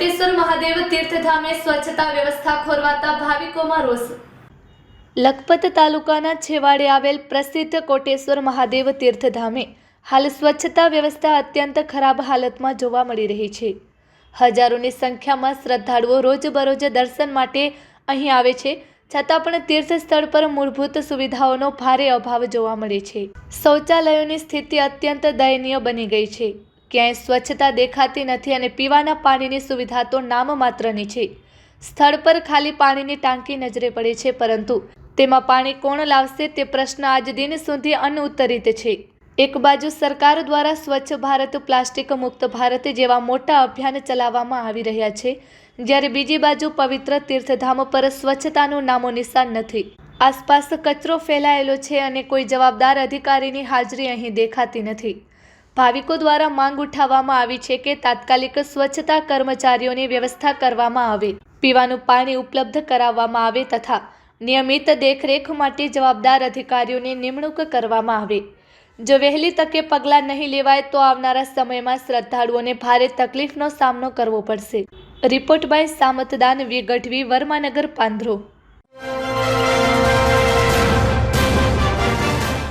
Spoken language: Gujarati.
મહાદેવ તીર્થધામે સ્વચ્છતા વ્યવસ્થા ખોરવાતા ભાવિકોમાં રોષ. લખપત તાલુકાના છેવાડે આવેલ પ્રસિદ્ધ કોટેશ્વર મહાદેવ તીર્થધામે હાલ સ્વચ્છતા વ્યવસ્થા અત્યંત ખરાબ હાલતમાં જોવા મળી રહી છે. હજારોની સંખ્યામાં શ્રદ્ધાળુઓ રોજબરોજ દર્શન માટે અહીં આવે છે, છતાં પણ તીર્થ સ્થળ પર મૂળભૂત સુવિધાઓનો ભારે અભાવ જોવા મળે છે. શૌચાલયોની સ્થિતિ અત્યંત દયનીય બની ગઈ છે. ક્યાંય સ્વચ્છતા દેખાતી નથી અને પીવાના પાણીની સુવિધા તો નામ માત્રની છે. સ્થળ પર ખાલી પાણીની ટાંકી નજરે પડે છે, પરંતુ તેમાં પાણી કોણ લાવશે તે પ્રશ્ન આજ દિન સુધી અનઉત્તરિત છે. એક બાજુ સરકાર દ્વારા સ્વચ્છ ભારત, પ્લાસ્ટિક મુક્ત ભારત જેવા મોટા અભિયાન ચલાવવામાં આવી રહ્યા છે, જ્યારે બીજી બાજુ પવિત્ર તીર્થધામ પર સ્વચ્છતાનું નામો નિશાન નથી. આસપાસ કચરો ફેલાયેલો છે અને કોઈ જવાબદાર અધિકારીની હાજરી અહીં દેખાતી નથી. ભાવિકો દ્વારા માંગ ઉઠાવવામાં આવી છે કે તાત્કાલિક સ્વચ્છતા કર્મચારીઓની વ્યવસ્થા કરવામાં આવે, પીવાનું પાણી ઉપલબ્ધ કરાવવામાં આવે તથા નિયમિત દેખરેખ માટે જવાબદાર અધિકારીઓની નિમણૂક કરવામાં આવે. જો વહેલી તકે પગલાં નહીં લેવાય તો આવનારા સમયમાં શ્રદ્ધાળુઓને ભારે તકલીફનો સામનો કરવો પડશે. Report by સામતદાન V Varmanagar પાંધરો